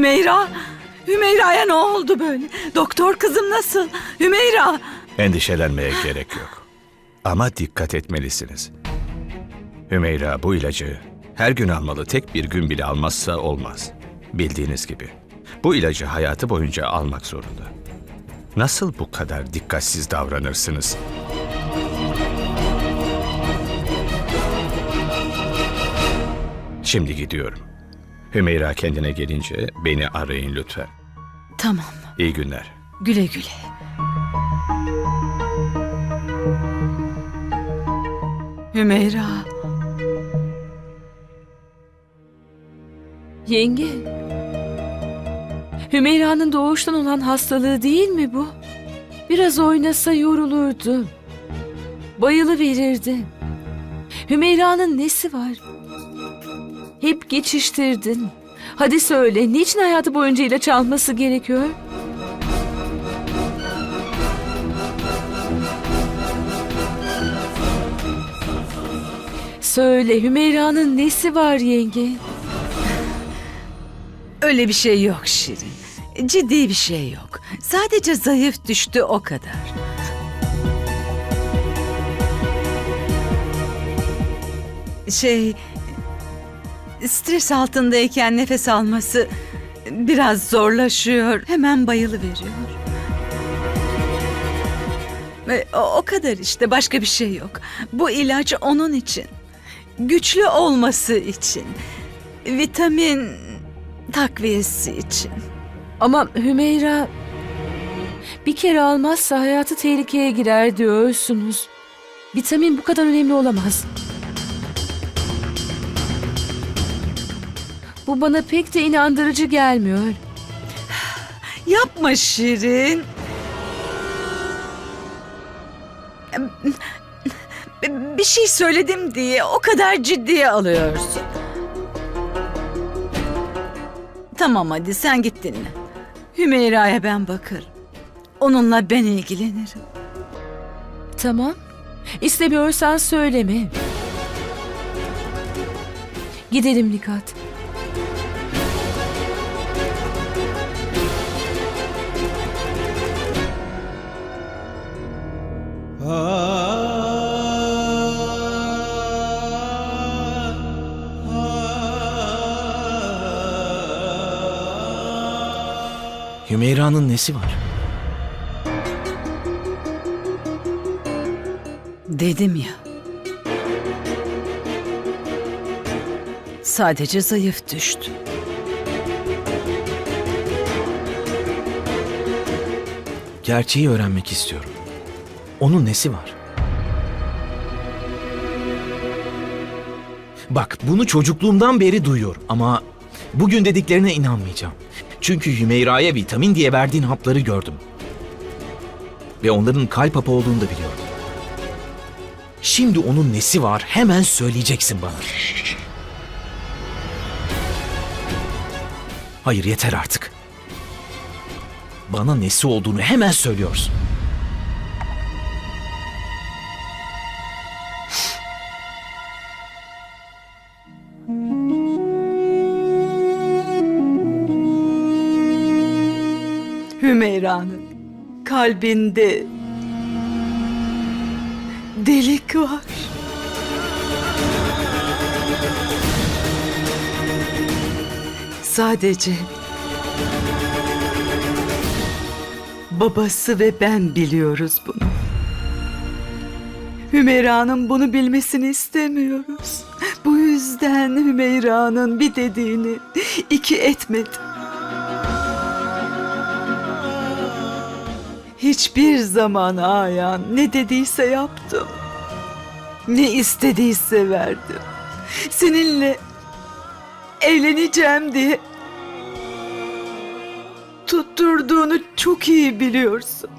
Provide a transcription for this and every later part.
Hümeyra, Hümeyra'ya ne oldu böyle? Doktor kızım nasıl? Hümeyra. Endişelenmeye gerek yok. Ama dikkat etmelisiniz. Hümeyra bu ilacı her gün almalı. Tek bir gün bile almazsa olmaz. Bildiğiniz gibi. Bu ilacı hayatı boyunca almak zorunda. Nasıl bu kadar dikkatsiz davranırsınız? Şimdi gidiyorum. Hümeyra kendine gelince beni arayın lütfen. Tamam, İyi günler. güle güle. Hümeyra, Yenge. Hümeyra'nın doğuştan olan hastalığı değil mi bu? Biraz oynasa yorulurdu. Bayılı verirdi. Hümeyra'nın nesi var? Hep geçiştirdin. Hadi söyle, niçin hayatı boyunca ilaç alması gerekiyor? Söyle, Hümeyra'nın nesi var yenge? öyle bir şey yok Şirin. Ciddi bir şey yok. Sadece zayıf düştü o kadar. Şey, stres altındayken nefes alması biraz zorlaşıyor. Hemen bayılı veriyor. Ve o, kadar işte başka bir şey yok. Bu ilaç onun için. Güçlü olması için. Vitamin takviyesi için. Ama Hümeyra bir kere almazsa hayatı tehlikeye girer diyorsunuz. Vitamin bu kadar önemli olamaz. Bu bana pek de inandırıcı gelmiyor. Yapma Şirin. Bir şey söyledim diye o kadar ciddiye alıyorsun. Tamam hadi sen git dinle. Hümeyra'ya ben bakarım. Onunla ben ilgilenirim. Tamam. İstemiyorsan söyleme. Gidelim Nikat. Hümeyra'nın nesi var? Dedim ya. Sadece zayıf düştü. Gerçeği öğrenmek istiyorum. Onun nesi var? Bak bunu çocukluğumdan beri duyuyorum ama bugün dediklerine inanmayacağım. Çünkü Hümeyra'ya vitamin diye verdiğin hapları gördüm. Ve onların kalp hapı olduğunu da biliyorum. Şimdi onun nesi var hemen söyleyeceksin bana. Hayır yeter artık. Bana nesi olduğunu hemen söylüyorsun. Hümeyra'nın kalbinde delik var. Sadece babası ve ben biliyoruz bunu. Hümeyra'nın bunu bilmesini istemiyoruz. Bu yüzden Hümeyra'nın bir dediğini iki etmedi. Hiçbir zaman Ayan ne dediyse yaptım. Ne istediyse verdim. Seninle evleneceğim diye tutturduğunu çok iyi biliyorsun.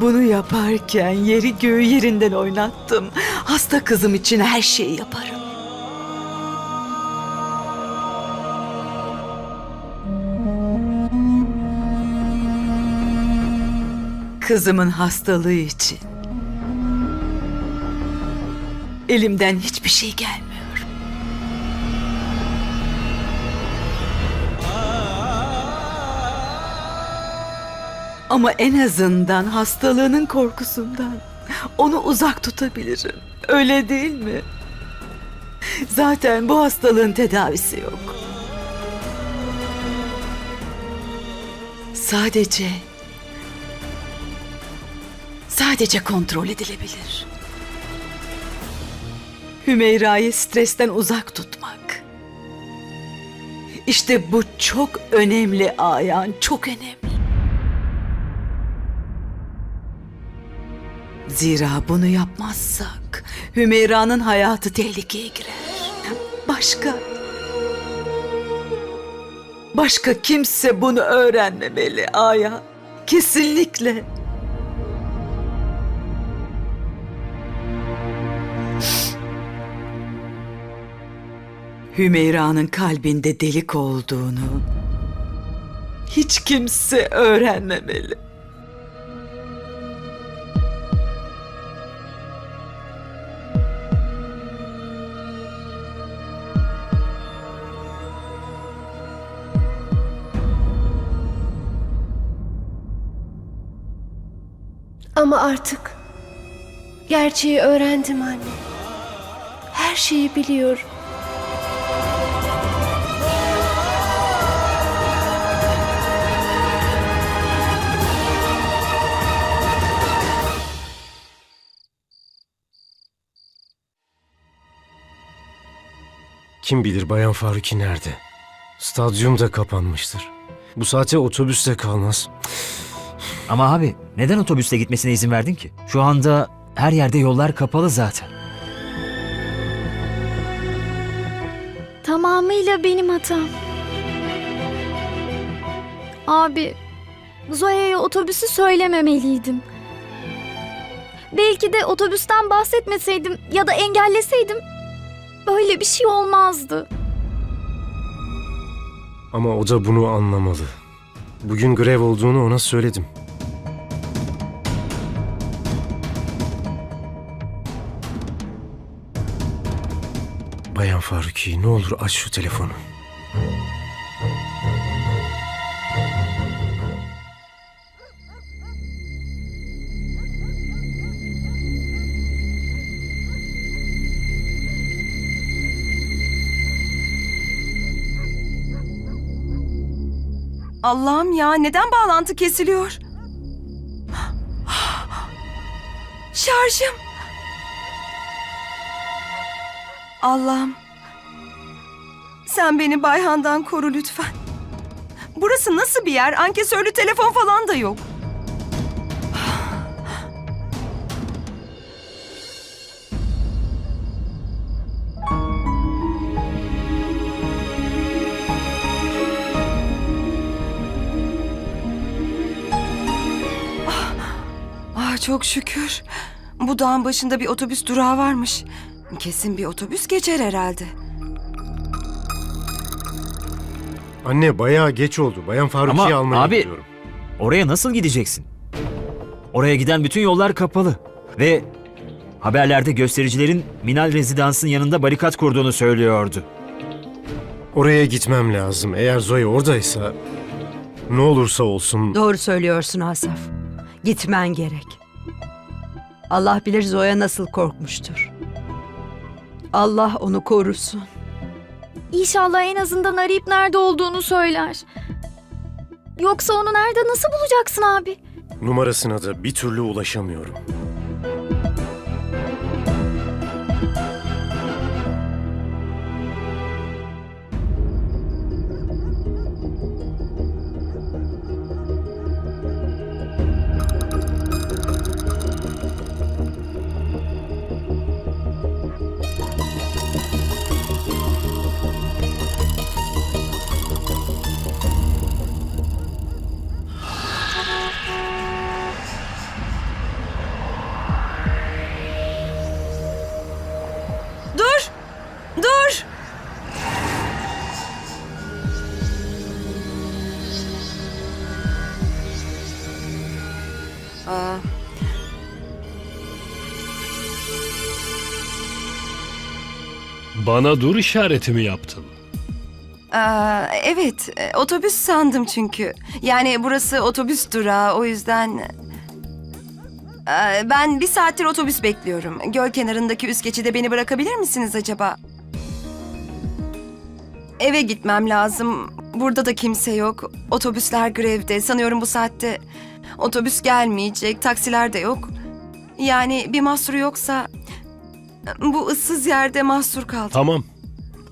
Bunu yaparken yeri göğü yerinden oynattım. Hasta kızım için her şeyi yaparım. Kızımın hastalığı için. Elimden hiçbir şey gelmiyor. Ama en azından hastalığının korkusundan onu uzak tutabilirim. Öyle değil mi? Zaten bu hastalığın tedavisi yok. Sadece sadece kontrol edilebilir. Hümeyra'yı stresten uzak tutmak. İşte bu çok önemli Ayan, çok önemli. Zira bunu yapmazsak Hümeyra'nın hayatı tehlikeye girer. Başka Başka kimse bunu öğrenmemeli Aya. Kesinlikle. Hümeyra'nın kalbinde delik olduğunu hiç kimse öğrenmemeli. Ama artık gerçeği öğrendim anne. Her şeyi biliyorum. Kim bilir Bayan Faruki nerede? Stadyum da kapanmıştır. Bu saate otobüs de kalmaz. Ama abi neden otobüsle gitmesine izin verdin ki? Şu anda her yerde yollar kapalı zaten. Tamamıyla benim hatam. Abi, Zoya'ya otobüsü söylememeliydim. Belki de otobüsten bahsetmeseydim ya da engelleseydim böyle bir şey olmazdı. Ama o da bunu anlamalı. Bugün grev olduğunu ona söyledim. Bayan Faruki ne olur aç şu telefonu. Allah'ım ya neden bağlantı kesiliyor? Şarjım. Allah'ım. Sen beni Bayhan'dan koru lütfen. Burası nasıl bir yer? Ankesörlü telefon falan da yok. Çok şükür. Bu dağın başında bir otobüs durağı varmış. Kesin bir otobüs geçer herhalde. Anne bayağı geç oldu. Bayan Faruki'yi Ama almaya abi- gidiyorum. Oraya nasıl gideceksin? Oraya giden bütün yollar kapalı. Ve haberlerde göstericilerin Minal Rezidans'ın yanında barikat kurduğunu söylüyordu. Oraya gitmem lazım. Eğer Zoe oradaysa ne olursa olsun Doğru söylüyorsun Asaf. Gitmen gerek. Allah bilir Zoya nasıl korkmuştur. Allah onu korusun. İnşallah en azından arayıp nerede olduğunu söyler. Yoksa onu nerede nasıl bulacaksın abi? numarasına da bir türlü ulaşamıyorum. Aa. Bana dur işaretimi yaptın. Aa, evet, e, otobüs sandım çünkü. Yani burası otobüs durağı o yüzden... Aa, ben bir saattir otobüs bekliyorum. Göl kenarındaki üst geçide beni bırakabilir misiniz acaba? Eve gitmem lazım. Burada da kimse yok. Otobüsler grevde. Sanıyorum bu saatte otobüs gelmeyecek. Taksiler de yok. Yani bir mahsuru yoksa... Bu ıssız yerde mahsur kaldım. Tamam.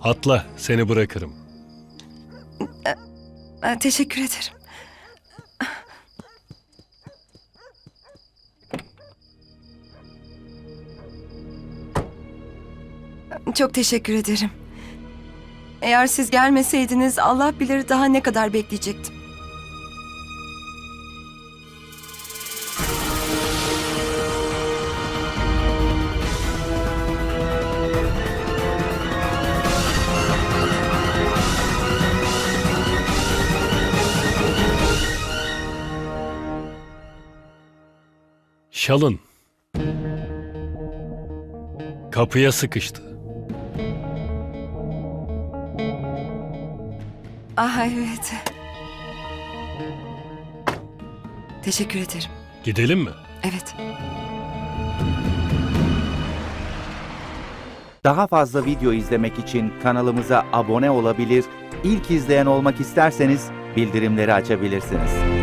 Atla, seni bırakırım. Aa, Teşekkür ederim. Çok teşekkür ederim. Eğer siz gelmeseydiniz Allah bilir daha ne kadar bekleyecektim. Şalın. Kapıya sıkıştı. Ah evet. Teşekkür ederim. Gidelim mi? Evet. Daha fazla video izlemek için kanalımıza abone olabilir, ilk izleyen olmak isterseniz bildirimleri açabilirsiniz.